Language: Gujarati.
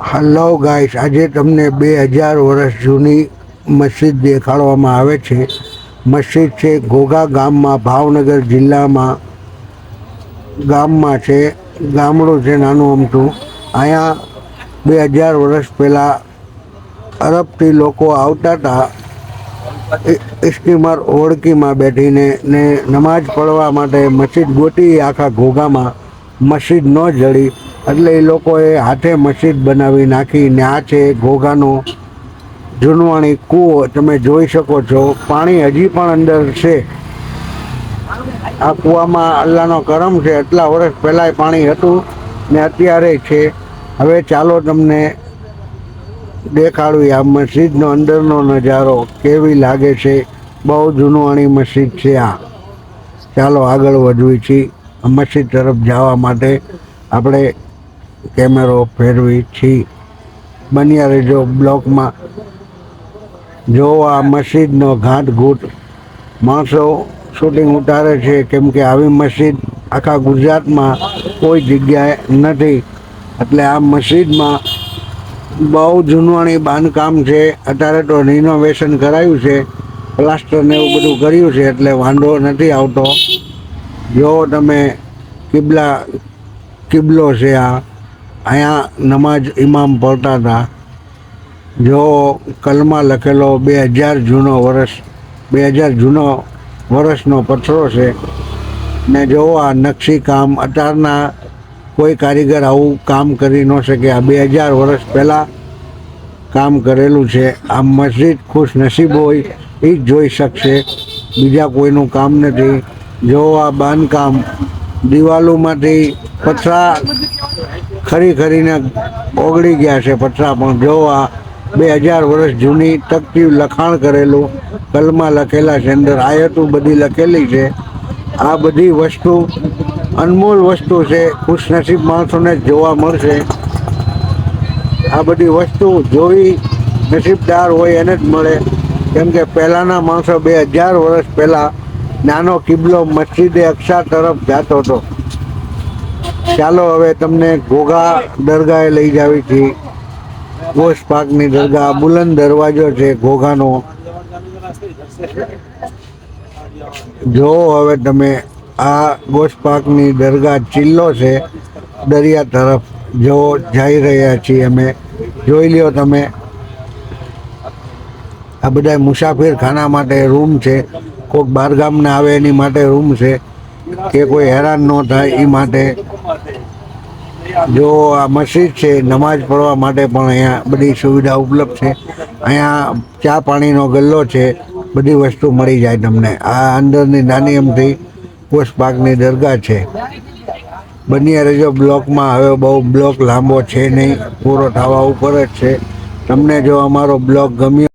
હલો ગાઈસ આજે તમને બે હજાર વર્ષ જૂની મસ્જિદ દેખાડવામાં આવે છે. મસ્જિદ છે ઘોઘા ગામમાં, ભાવનગર જિલ્લામાં. ગામમાં છે. ગામડું છે નાનું અમથું. અહીંયા બે હજાર વર્ષ પહેલાં અરબથી લોકો આવતા હતા. એ- સ્ટીમર ઓળકીમાં બેઠીને ને નમાજ પડવા માટે મસ્જિદ ગોટી આખા ઘોઘામાં. મસ્જિદ ન જડી એટલે એ લોકોએ હાથે મસ્જિદ બનાવી નાખી ને છે ઘોઘાનો જૂનવાણી કૂવો. તમે જોઈ શકો છો, પાણી હજી પણ અંદર છે. આ કૂવામાં અલ્લાહનો કરમ છે, એટલા વર્ષ પહેલાંય પાણી હતું ને અત્યારે છે. હવે ચાલો તમને દેખાડવી આ મસ્જિદનો અંદરનો નજારો કેવી લાગે છે? બહુ જૂનવાણી મસ્જિદ છે આ. ચાલો આગળ વધવી છીએ. મસ્જિદ તરફ જવા માટે આપણે કેમેરો ફેરવી છી. બન્યા રહેજો બ્લોકમાં. જો આ મસ્જિદનો ઘાટઘૂટ. માણસો શૂટિંગ ઉતારે છે કેમ કે આવી મસ્જિદ આખા ગુજરાતમાં કોઈ જગ્યાએ નથી. એટલે આ મસ્જિદમાં બહુ જૂનવાણી બાંધકામ છે. અત્યારે તો રિનોવેશન કરાયું છે. પ્લાસ્ટર ને એવું બધું કર્યું છે એટલે વાંધો નથી આવતો. જો તમે કિબલા, કિબલો છે આ અહીંયા નમાજ ઇમામ પડતા હતા. જો કલમાં લખેલો બે હજાર જૂનો વર્ષ, બે હજાર જૂનો વર્ષનો પથરો છે, ને જો આ નકશી કામ અત્યારના કોઈ કારીગર આવું કામ કરી ન શકે. આ બે હજાર વર્ષ પહેલાં કામ કરેલું છે. આ મસ્જિદ ખુશ નસીબ હોય એ જ જોઈ શકશે. બીજા કોઈનું કામ નથી. જો આ બાંધકામ દિવાલોમાંથી પથરા ખરી ખરીને ઓગળી ગયા છે પથરા પણ જો આ બે હજાર વર્ષ જૂની તકતી લખાણ કરેલું, કલમાં લખેલા છે, અંદર આયતો બધી લખેલી છે. આ બધી વસ્તુ, અનમોલ વસ્તુ છે, ખુશનસીબ માણસોને જોવા મળશે. આ બધી વસ્તુ જોઈ નસીબદાર હોય એને જ મળે. કેમ કે પહેલાંના માણસો બે હજાર વર્ષ પહેલાં નાનો કિબલો મસ્જિદે અક્ષા તરફ જતો હતો. ચાલો હવે તમને ઘોઘા દરગાહે લઈ જાવી છીએ ગોશ પાકની દરગાહ, બુલંદ દરવાજો છે ઘોઘાનો જો હવે તમે આ ગોશ પાકની દરગાહ ચિલ્લો છે, દરિયા તરફ જો જઈ રહ્યા છીએ અમે. જોઈ લ્યો તમે. આ બધા મુસાફિર ખાના માટે રૂમ છે. કોઈક બહારગામને આવે એની માટે રૂમ છે. કે કોઈ હેરાન ન થાય એ માટે. જો આ મસ્જિદ છે નમાઝ પઢવા માટે પણ અહીંયા બધી સુવિધા ઉપલબ્ધ છે. અહીંયા ચા પાણીનો ગલ્લો છે, બધી વસ્તુ મળી જાય તમને. આ અંદરની નાની અમથી પોસ્ટપાકની દરગાહ છે. બનિયા રહેજો બ્લોકમાં, હવે બહુ બ્લોક લાંબો છે નહીં. પૂરો થવા ઉપર જ છે. તમને જો અમારો બ્લોક ગમ્યો